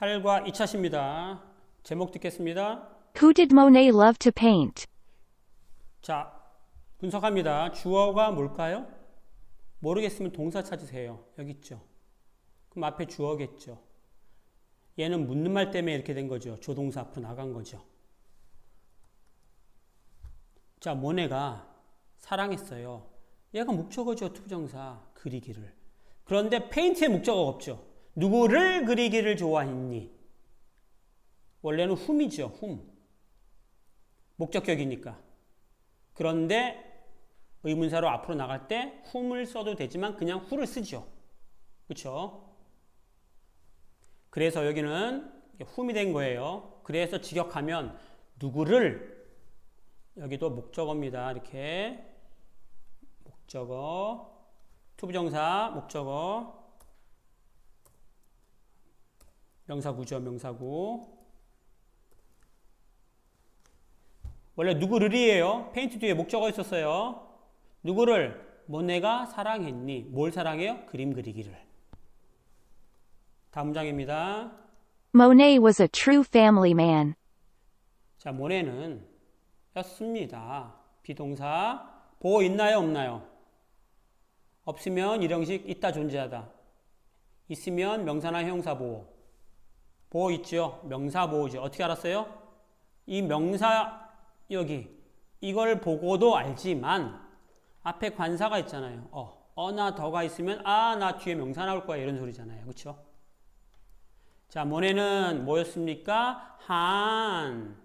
8과 2차십니다. 제목 듣겠습니다. Who did Monet love to paint? 자, 분석합니다. 주어가 뭘까요? 모르겠으면 동사 찾으세요. 여기 있죠. 그럼 앞에 주어겠죠. 얘는 묻는 말 때문에 이렇게 된 거죠. 조동사 앞으로 나간 거죠. 자, 모네가 사랑했어요. 얘가 목적어죠. 투부정사. 그리기를. 그런데 페인트에 목적어가 없죠. 누구를 그리기를 좋아했니? 원래는 훔이죠. 훔. 목적격이니까. 그런데 의문사로 앞으로 나갈 때 whom을 써도 되지만 그냥 who를 쓰죠. 그렇죠? 그래서 여기는 whom이 된 거예요. 그래서 직역하면 누구를 여기도 목적어입니다. 이렇게 목적어 투부정사 목적어 명사구죠. 명사구 원래 누구를이에요. 페인트 뒤에 목적어 있었어요. 누구를 모네가 사랑했니? 뭘 사랑해요? 그림 그리기를. 다음 문장입니다. Monet was a true family man. 자, 모네는 였습니다. 비동사 보호 있나요? 없나요? 없으면 일형식 있다 존재하다. 있으면 명사나 형사 보호. 보호 있죠? 명사 보호죠. 어떻게 알았어요? 이 명사 여기 이걸 보고도 알지만 앞에 관사가 있잖아요. 어, 어나 더가 있으면 아, 나 뒤에 명사 나올 거야 이런 소리잖아요. 그렇죠? 자, 모네는 뭐였습니까? 한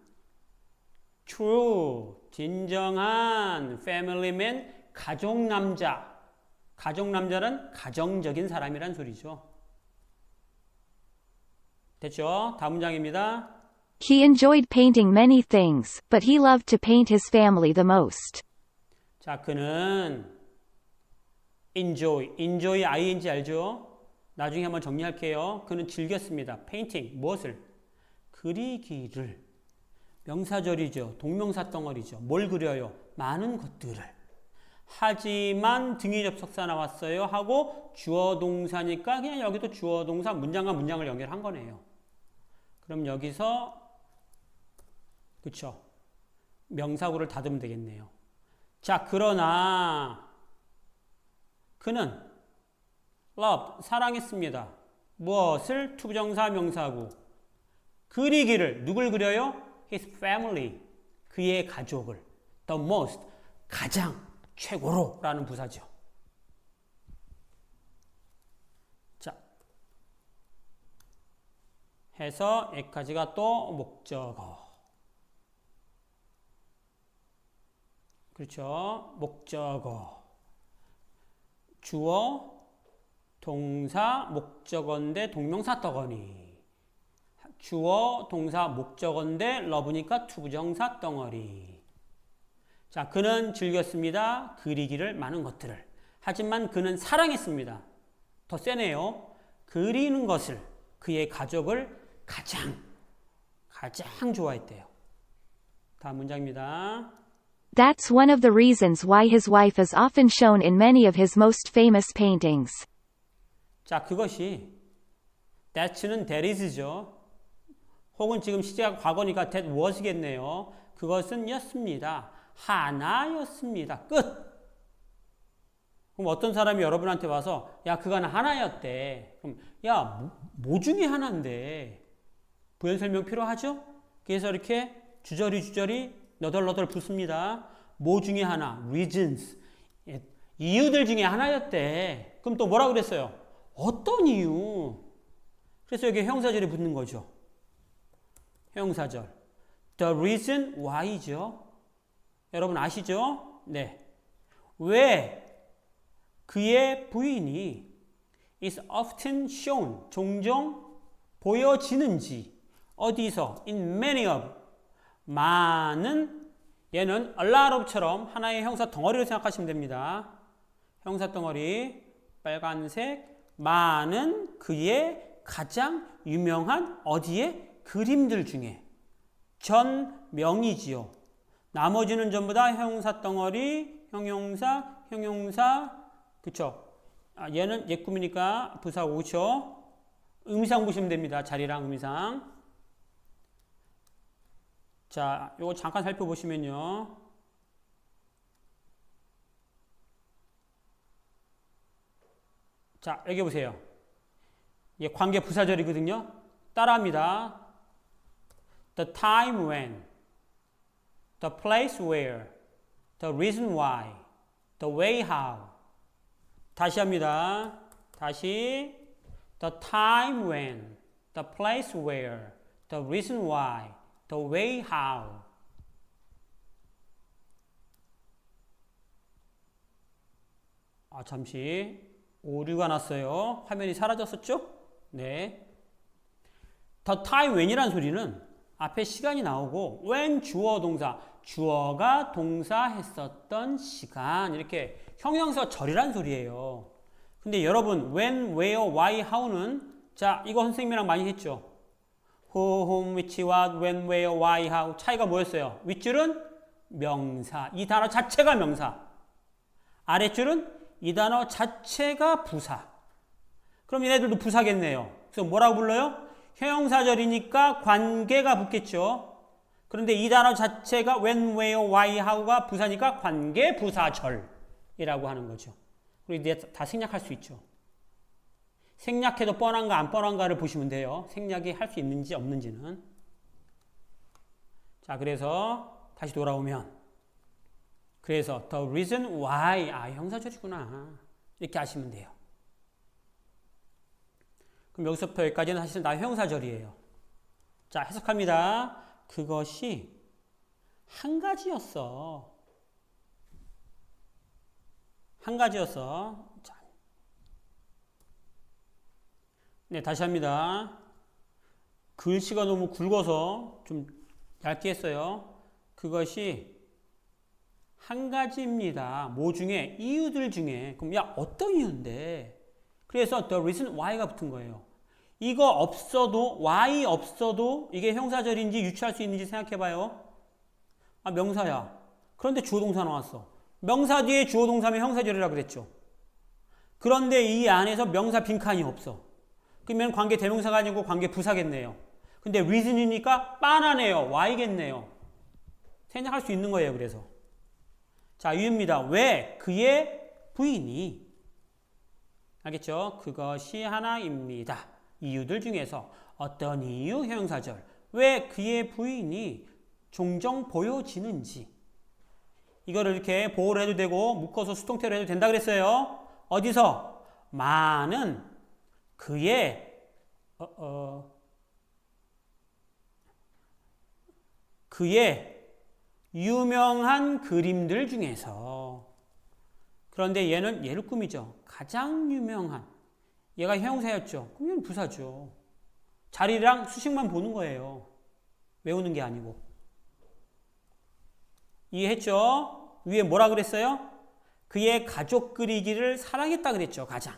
true 진정한 family man 가족 남자. 가족 남자는 가정적인 사람이란 소리죠. 됐죠? 다음 문장입니다. He enjoyed painting many things, but he loved to paint his family the most. 자, 그는 enjoy, enjoy ing 알죠? 나중에 한번 정리할게요. 그는 즐겼습니다. painting, 무엇을? 그리기를. 명사절이죠. 동명사 덩어리죠. 뭘 그려요? 많은 것들을. 하지만 등위 접속사 나왔어요. 하고 주어 동사니까 그냥 여기도 주어 동사 문장과 문장을 연결한 거네요. 그럼 여기서 그쵸? 명사구를 다듬으면 되겠네요. 자, 그러나 그는 love, 사랑했습니다. 무엇을? 투부정사 명사구. 그리기를, 누굴 그려요? his family, 그의 가족을. the most, 가장, 최고로 라는 부사죠. 자, 해서 여기까지가 또 목적어. 그렇죠. 목적어. 주어, 동사, 목적어인데 동명사 덩어리. 주어, 동사, 목적어인데 러브니까 투부정사 덩어리. 자, 그는 즐겼습니다. 그리기를 많은 것들을. 하지만 그는 사랑했습니다. 더 세네요. 그리는 것을 그의 가족을 가장 가장 좋아했대요. 다음 문장입니다. That's one of the reasons why his wife is often shown in many of his most famous paintings. 자, 그것이 that는 that is죠. 혹은 지금 시제가 과거니까 that was겠네요. 그것은 였습니다. 하나였습니다. 끝. 그럼 어떤 사람이 여러분한테 와서 야, 그건 하나였대. 그럼 야, 뭐, 뭐 중에 하나인데? 부연 설명 필요하죠? 그래서 이렇게 주저리 주저리 너덜너덜 붙습니다. 뭐 중에 하나? reasons. 예, 이유들 중에 하나였대. 그럼 또 뭐라 그랬어요? 어떤 이유? 그래서 여기 형사절이 붙는 거죠. 형사절. The reason why죠. 여러분 아시죠? 네. 왜 그의 부인이 is often shown 종종 보여지는지 어디서 in many of 많은 얘는 a lot of처럼 하나의 형사 덩어리로 생각하시면 됩니다. 형사 덩어리 빨간색 많은 그의 가장 유명한 어디에 그림들 중에 전명이지요. 나머지는 전부 다 형사 덩어리, 형용사, 형용사, 그쵸? 아, 얘는 옛 꿈이니까 부사 오죠. 의미상 보시면 됩니다. 자리랑 의미상. 자, 요거 잠깐 살펴보시면요. 자, 여기 보세요. 이게 관계 부사절이거든요. 따라합니다. The time when, the place where, the reason why, the way how. 다시 합니다. 다시 the time when, the place where, the reason why, the way how. 아, 잠시 오류가 났어요. 화면이 사라졌었죠? 네. The time when이란 소리는 앞에 시간이 나오고 when 주어 동사, 주어가 동사 했었던 시간 이렇게 형용사 절이란 소리예요. 근데 여러분 when, where, why, how는 자 이거 선생님이랑 많이 했죠. who, whom, which, what, when, where, why, how 차이가 뭐였어요? 윗줄은 명사 이 단어 자체가 명사 아랫줄은 이 단어 자체가 부사 그럼 얘네들도 부사겠네요. 그래서 뭐라고 불러요? 형용사절이니까 관계가 붙겠죠. 그런데 이 단어 자체가 when, where, why, how가 부사니까 관계 부사절이라고 하는 거죠. 그리고 이제 다 생략할 수 있죠. 생략해도 뻔한가 안 뻔한가를 보시면 돼요. 생략이 할 수 있는지 없는지는. 자, 그래서 다시 돌아오면 그래서 the reason why 아 형사절이구나 이렇게 아시면 돼요. 그럼 여기서부터 여기까지는 사실은 나 형사절이에요. 자 해석합니다. 그것이 한 가지였어. 한 가지였어. 자. 네 다시 합니다. 글씨가 너무 굵어서 좀 얇게 했어요. 그것이 한 가지입니다. 뭐 중에 이유들 중에 그럼 야 어떤 이유인데? 그래서 the reason why가 붙은 거예요. 이거 없어도 why 없어도 이게 형사절인지 유추할 수 있는지 생각해 봐요. 아 명사야. 그런데 주어 동사 나왔어. 명사 뒤에 주어 동사면 형사절이라 그랬죠. 그런데 이 안에서 명사 빈칸이 없어. 그러면 관계 대명사가 아니고 관계 부사겠네요. 근데 reason이니까 빤하네요. why겠네요. 생각할 수 있는 거예요. 그래서. 자, 이유입니다. 왜? 그의 부인이. 알겠죠? 그것이 하나입니다. 이유들 중에서 어떤 이유 형사절. 왜 그의 부인이 종종 보여지는지. 이거를 이렇게 보호를 해도 되고 묶어서 수동태로 해도 된다 그랬어요. 어디서? 많은 그의 어, 어, 그의 유명한 그림들 중에서 그런데 얘는 꾸미죠. 가장 유명한 얘가 형용사였죠. 그럼 얘는 부사죠. 자리랑 수식만 보는 거예요. 외우는 게 아니고. 이해했죠? 위에 뭐라 그랬어요? 그의 가족 그리기를 사랑했다 그랬죠. 가장.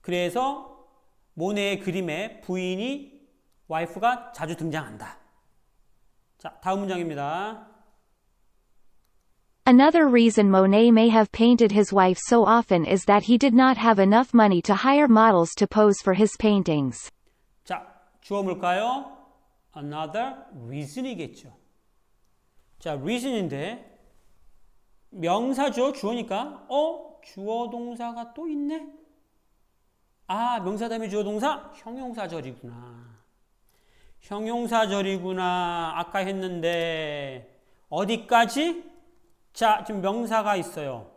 그래서 모네의 그림에 부인이 와이프가 자주 등장한다. 자, 다음 문장입니다. Another reason Monet may have painted his wife so often is that he did not have enough money to hire models to pose for his paintings. 자, 주어 뭘까요? Another reason이겠죠. 자, reason인데 명사죠. 주어니까 어? 주어 동사가 또 있네? 아, 명사 다음에 주어 동사? 형용사절이구나. 형용사절이구나. 아까 했는데 어디까지? 자, 지금 명사가 있어요.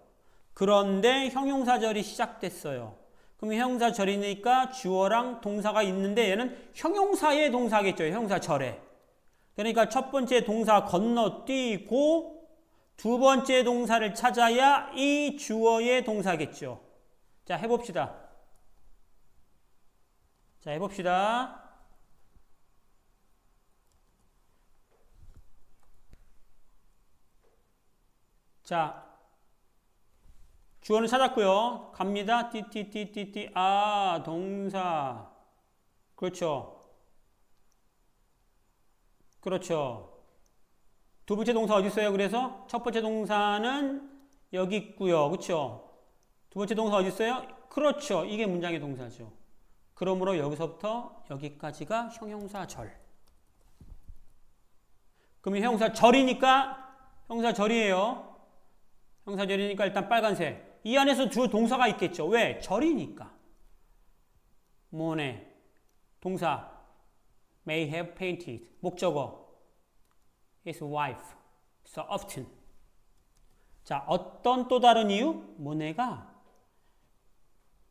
그런데 형용사절이 시작됐어요. 그럼 형용사절이니까 주어랑 동사가 있는데 얘는 형용사의 동사겠죠. 형용사절에. 그러니까 첫 번째 동사 건너뛰고 두 번째 동사를 찾아야 이 주어의 동사겠죠. 자, 해봅시다. 자, 해봅시다. 자, 주어는 찾았고요. 갑니다. 띠띠띠띠띠 아 동사 그렇죠. 그렇죠. 두 번째 동사 어디 있어요? 그래서 첫 번째 동사는 여기 있고요. 그렇죠. 두 번째 동사 어디 있어요? 그렇죠. 이게 문장의 동사죠. 그러므로 여기서부터 여기까지가 형용사절. 그러면 형용사절이니까 형용사절이에요. 형용사절이니까 일단 빨간색. 이 안에서 주어 동사가 있겠죠. 왜? 절이니까. 뭐네? 동사 may have painted. 목적어 his wife so often. 자, 어떤 또 다른 이유? 모네가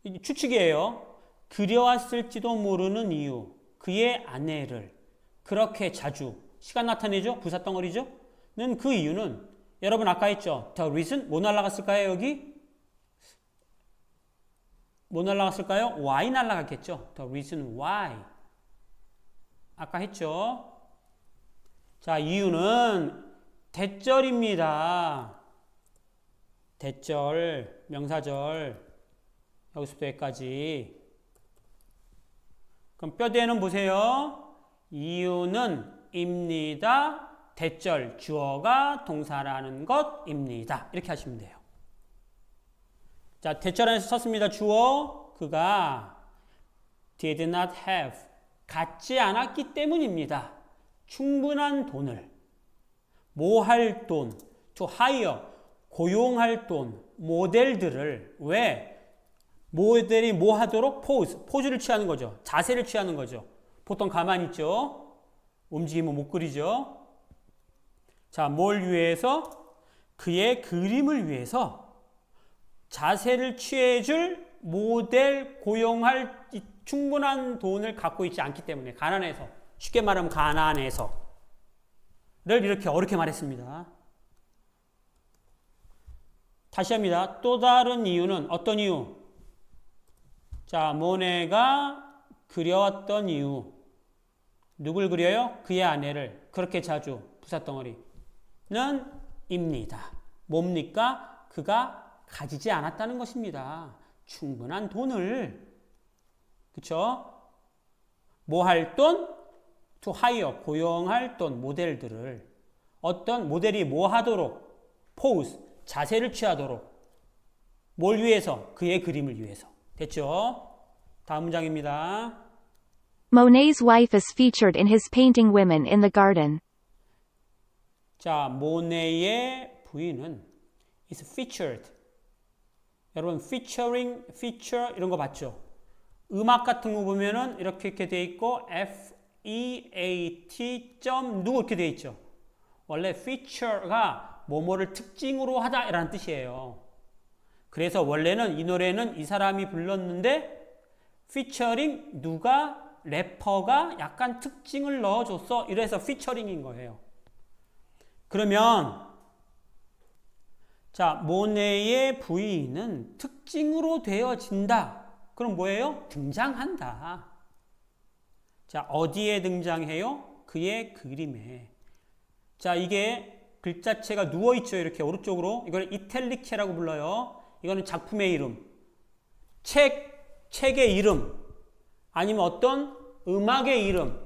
이 추측이에요. 그려왔을지도 모르는 이유. 그의 아내를 그렇게 자주 시간 나타내죠. 부사덩어리죠. 는 그 이유는 여러분 아까 했죠. The reason 뭐 날라갔을까요? 여기 뭐 날라갔을까요? Why 날라갔겠죠. The reason why 아까 했죠. 자 이유는 대절입니다. 대절 명사절 여기서부터 여기까지 그럼 뼈대는 보세요. 이유는 입니다. 대절 주어가 동사라는 것입니다. 이렇게 하시면 돼요. 자, 대절 안에서 썼습니다. 주어 그가 did not have 갖지 않았기 때문입니다. 충분한 돈을 뭐 할 돈, to hire 고용할 돈, 모델들을 왜 모델이 뭐 하도록 포즈, 포즈를 취하는 거죠. 자세를 취하는 거죠. 보통 가만히 있죠. 움직이면 못 그리죠. 자, 뭘 위해서? 그의 그림을 위해서 자세를 취해줄 모델 고용할 이 충분한 돈을 갖고 있지 않기 때문에 가난해서 쉽게 말하면 가난해서를 이렇게 어렵게 말했습니다. 다시 합니다. 또 다른 이유는 어떤 이유? 자, 모네가 그려왔던 이유. 누굴 그려요? 그의 아내를 그렇게 자주 부사덩어리 는 입니다. 뭡니까? 그가 가지지 않았다는 것입니다. 충분한 돈을 그쵸? 뭐 할 돈? to hire 고용할 돈 모델들을 어떤 모델이 뭐 하도록 pose 자세를 취하도록 뭘 위해서? 그의 그림을 위해서. 됐죠? 다음 문장입니다. Monet's wife is featured in his painting Women in the Garden. 자, 모네의 부인은 is featured. 여러분, featuring, feature 이런 거 봤죠? 음악 같은 거 보면은 이렇게 이렇게 돼 있고 F E A T 점 누구 이렇게 돼 있죠. 원래 feature가 뭐뭐를 특징으로 하다라는 뜻이에요. 그래서 원래는 이 노래는 이 사람이 불렀는데 피처링 누가 래퍼가 약간 특징을 넣어줬어. 이래서 피처링인 거예요. 그러면 자 모네의 부인은 특징으로 되어진다. 그럼 뭐예요? 등장한다. 자 어디에 등장해요? 그의 그림에. 자 이게 글자체가 누워 있죠. 이렇게 오른쪽으로 이걸 이탈릭체라고 불러요. 이거는 작품의 이름, 책, 책의 이름, 아니면 어떤 음악의 이름,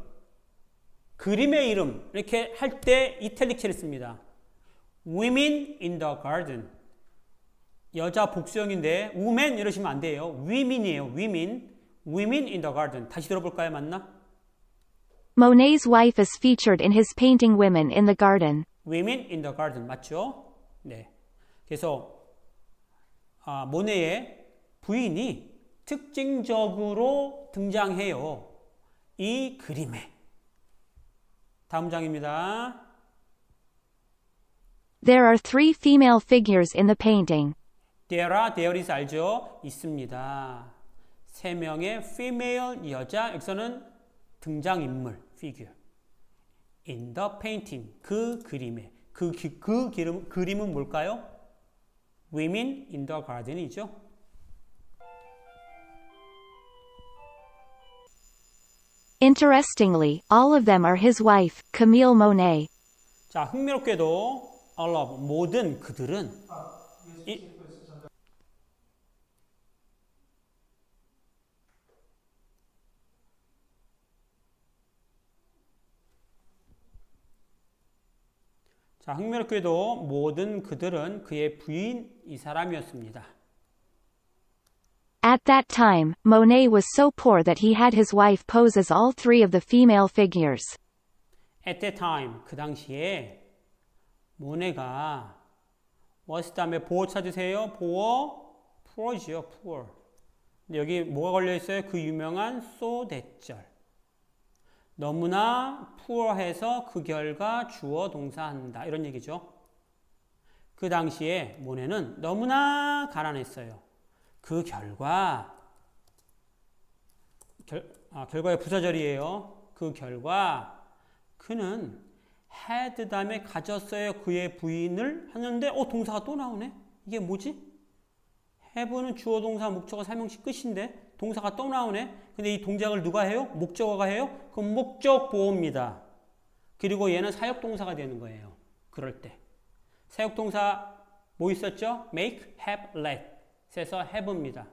그림의 이름 이렇게 할 때 이탈릭체를 씁니다. Women in the garden. 여자 복수형인데 women 이러시면 안 돼요. women이에요. women. women in the garden. 다시 들어볼까요? 맞나? Monet's wife is featured in his painting Women in the Garden. women in the garden. 맞죠? 네. 그래서 아, 모네의 부인이 특징적으로 등장해요. 이 그림에. 다음 장입니다. There are three female figures in the painting. There are, there is 알죠? 있습니다. 세 명의 female 여자, 여기서는 등장 인물, figure. In the painting, 그 그림에. 그, 기- 그 기름, 그림은 뭘까요? Women in the Garden이죠. Interestingly, all of them are his wife, Camille Monet. 자, 흥미롭게도 all of, 모든 그들은 이, 자, 흥미롭게도 모든 그들은 그의 부인 이 사람이었습니다. At that time, Monet was so poor that he had his wife pose as all three of the female figures. At that time, 그 당시에 모네가 was 다음에 보호 찾으세요. 보호 poor지요, poor. 근데 여기 뭐가 걸려 있어요? 그 유명한 so 대절. 너무나 poor해서 그 결과 주어 동사한다. 이런 얘기죠. 그 당시에 모네는 너무나 가난했어요. 그 결과 결, 아, 결과의 부사절이에요. 그 결과 그는 had 다음에 가졌어요. 그의 부인을 하는데 어 동사가 또 나오네. 이게 뭐지? have는 주어 동사 목적어 삼형식 끝인데 동사가 또 나오네. 근데 이 동작을 누가 해요? 목적어가 해요? 그럼 목적 보호입니다. 그리고 얘는 사역 동사가 되는 거예요. 그럴 때. 사역 동사 뭐 있었죠? make, have, let. 에서 have입니다.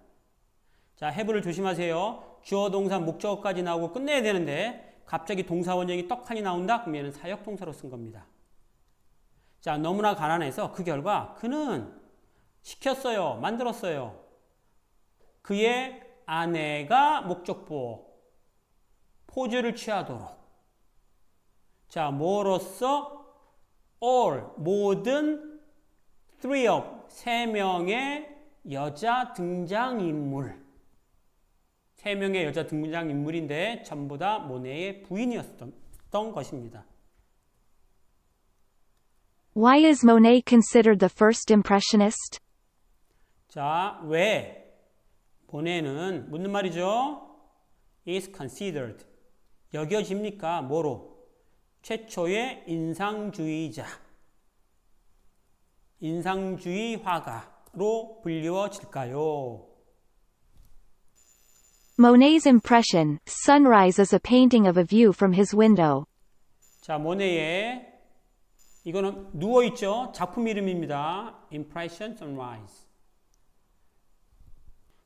자, have를 조심하세요. 주어 동사 목적어까지 나오고 끝내야 되는데 갑자기 동사 원형이 떡하니 나온다? 그럼 얘는 사역 동사로 쓴 겁니다. 자, 너무나 가난해서 그 결과 그는 시켰어요. 만들었어요. 그의 아내가 목적보 포즈를 취하도록. 자, 뭐로써 all 모든 three of 세 명의 여자 등장 인물. 세 명의 여자 등장 인물인데 전부 다 모네의 부인이었던 것입니다. Why is Monet considered the first impressionist? 자, 왜 모네는 묻는 말이죠. is considered 여겨집니까? 뭐로? 최초의 인상주의자, 인상주의 화가 로 불리워질까요? Monet's impression, Sunrise is a painting of a view from his window. 자, 모네의 이거는 누워 있죠. 작품 이름입니다. Impression Sunrise.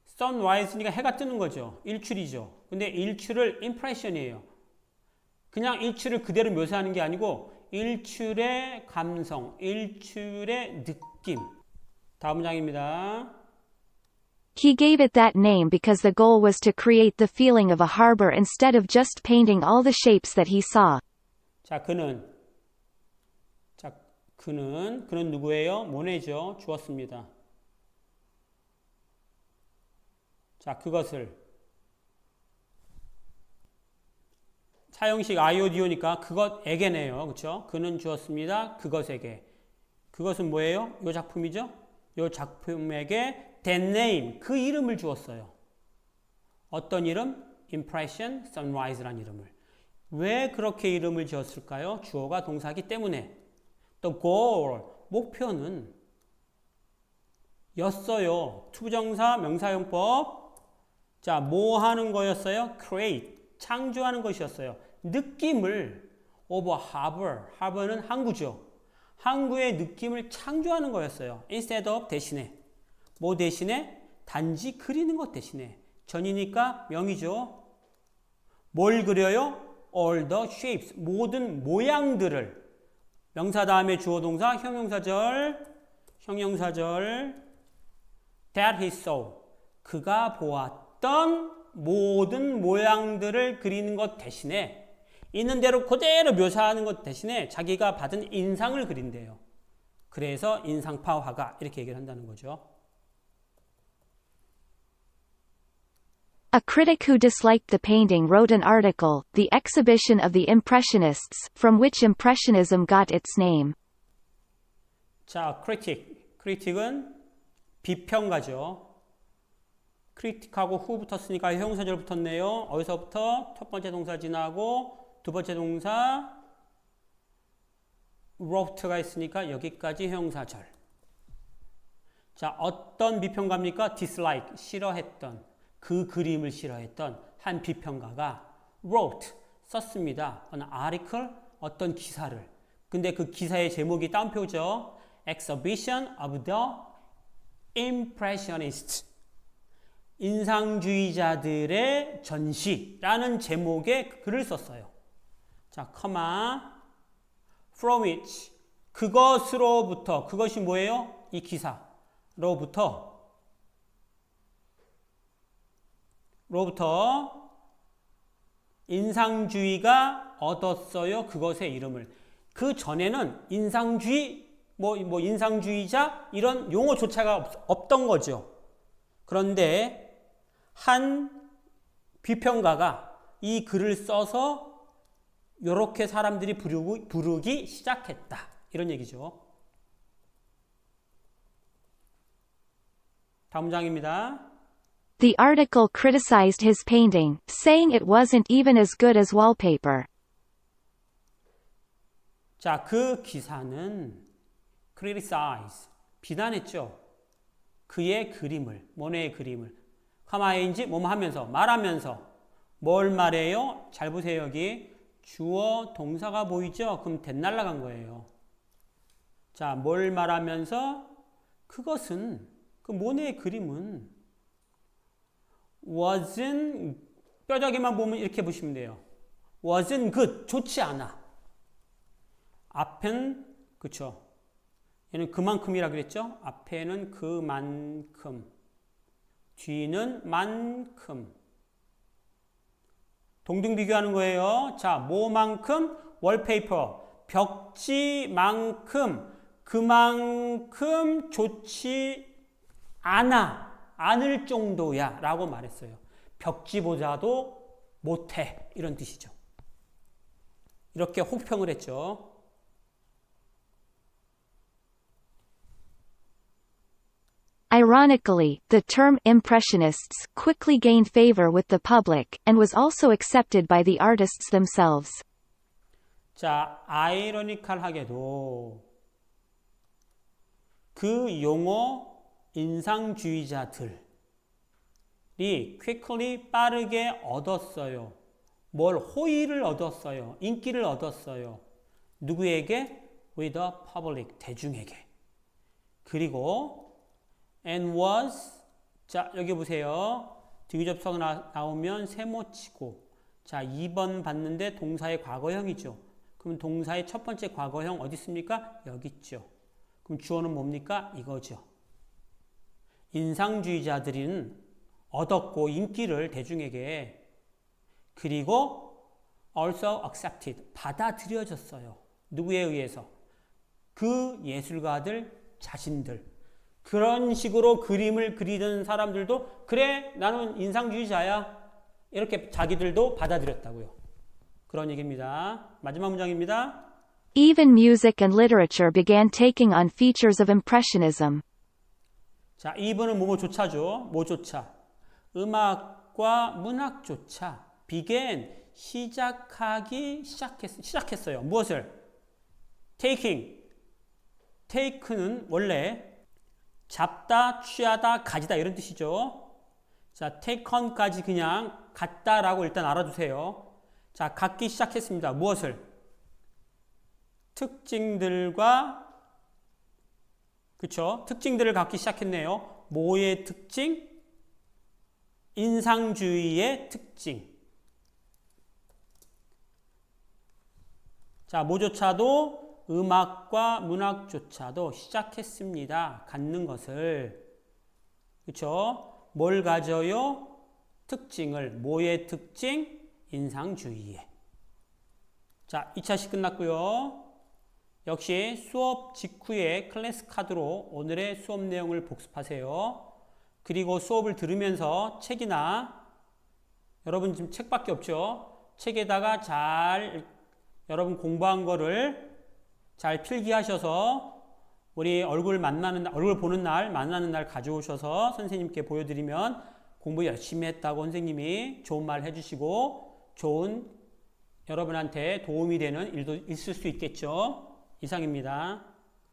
Sunrise니까 해가 뜨는 거죠. 일출이죠. 근데 일출을 impression이에요. 그냥 일출을 그대로 묘사하는 게 아니고 일출의 감성, 일출의 느낌. 다음 문장입니다. He gave it that name because the goal was to create the feeling of a harbor instead of just painting all the shapes that he saw. 자, 그는 자, 그는 그는 누구예요? 모네죠. 주었습니다. 자, 그것을 사형식 아이오디오니까 그것에게네요. 그렇죠? 그는 주었습니다. 그것에게. 그것은 뭐예요? 이 작품이죠? 이 작품에게 that 그 이름을 주었어요. 어떤 이름? impression sunrise라는 이름을. 왜 그렇게 이름을 지었을까요? 주어가 동사기 때문에. 또 goal, 목표는 였어요. 투정사 명사용법. 자, 뭐 하는 거였어요? create, 창조하는 것이었어요. 느낌을 over harbor, harbor는 항구죠. 항구의 느낌을 창조하는 거였어요. instead of 대신에. 뭐 대신에? 단지 그리는 것 대신에. 전이니까 명이죠. 뭘 그려요? all the shapes, 모든 모양들을. 명사 다음에 주어 동사, 형용사절, 형용사절, that he saw. 그가 보았던 모든 모양들을 그리는 것 대신에 있는 대로 그대로 묘사하는 것 대신에 자기가 받은 인상을 그린대요. 그래서 인상파 화가 이렇게 얘기를 한다는 거죠. A critic who disliked the painting wrote an article, The Exhibition of the Impressionists, from which Impressionism got its name. 자, critic. critic은 비평가죠. critic하고 who 붙었으니까 형사절 붙었네요. 어디서부터? 첫 번째 동사 지나고 두 번째 동사 wrote가 있으니까 여기까지 형사절. 자, 어떤 비평가입니까? dislike, 싫어했던, 그 그림을 싫어했던 한 비평가가 wrote, 썼습니다. 어느 article, 어떤 기사를. 근데 그 기사의 제목이 따옴표죠. Exhibition of the Impressionists. 인상주의자들의 전시라는 제목의 글을 썼어요. 자, 커마 from which 그것으로부터 그것이 뭐예요? 이 기사로부터 로부터 인상주의가 얻었어요. 그것의 이름을. 그 전에는 인상주의, 뭐, 뭐 인상주의자 이런 용어조차가 없, 없던 거죠. 그런데 한 비평가가 이 글을 써서 이렇게 사람들이 부르고, 부르기 시작했다. 이런 얘기죠. 다음 장입니다. The article criticized his painting, saying it wasn't even as good as wallpaper. 자, 그 기사는 criticize, 비난했죠. 그의 그림을, 모네의 그림을. 카마인지 뭐뭐 하면서, 말하면서. 뭘 말해요? 잘 보세요, 여기. 주어 동사가 보이죠? 그럼 대 날라간 거예요. 자, 뭘 말하면서? 그것은, 그 모네의 그림은 wasn't, 뼈저기만 보면 이렇게 보시면 돼요. wasn't good, 좋지 않아. 앞엔 그쵸 얘는 그만큼이라 그랬죠 앞에는 그만큼 뒤는 만큼 동등 비교하는 거예요. 자 뭐만큼? 월페이퍼 벽지만큼 그만큼 좋지 않아. 않을 정도야 라고 말했어요. 벽지보다도 못해. 이런 뜻이죠. 이렇게 혹평을 했죠 Ironically, the term Impressionists quickly gained favor with the public, and was also accepted by the artists themselves. 자, 아이러니컬하게도 그 용어 인상주의자들이 quickly 빠르게 얻었어요. 뭘 호의를 얻었어요. 인기를 얻었어요. 누구에게? with the public 대중에게. 그리고 and was 자 여기 보세요. 나, 나오면 세모치고 자 2번 봤는데 동사의 과거형이죠. 그럼 동사의 첫 번째 과거형 어디 있습니까? 여기 있죠. 그럼 주어는 뭡니까? 이거죠. 인상주의자들은 얻었고 인기를 대중에게 그리고 also accepted 받아들여졌어요. 누구에 의해서? 그 예술가들 자신들 그런 식으로 그림을 그리던 사람들도 그래 나는 인상주의자야 이렇게 자기들도 받아들였다고요. 그런 얘기입니다. 마지막 문장입니다. Even music and literature began taking on features of Impressionism. 자, 이번은 뭐뭐조차죠. 뭐조차. 음악과 문학조차 began 시작하기 시작했, 시작했어요. 무엇을? taking. take는 원래 잡다, 취하다, 가지다 이런 뜻이죠. 자, take on까지 그냥 갖다라고 일단 알아두세요. 자, 갖기 시작했습니다. 무엇을? 특징들과 그쵸? 특징들을 갖기 시작했네요. 뭐의 특징? 인상주의의 특징. 자, 뭐조차도 음악과 문학조차도 시작했습니다. 갖는 것을. 그쵸? 뭘 가져요? 특징을. 뭐의 특징? 인상주의의. 자, 2차시 끝났고요. 역시 수업 직후에 클래스 카드로 오늘의 수업 내용을 복습하세요. 그리고 수업을 들으면서 책이나 여러분 지금 책밖에 없죠. 책에다가 잘 여러분 공부한 거를 잘 필기하셔서 우리 얼굴 만나는 날, 얼굴 보는 날 만나는 날 가져오셔서 선생님께 보여드리면 공부 열심히 했다고 선생님이 좋은 말 해주시고 좋은 여러분한테 도움이 되는 일도 있을 수 있겠죠. 이상입니다.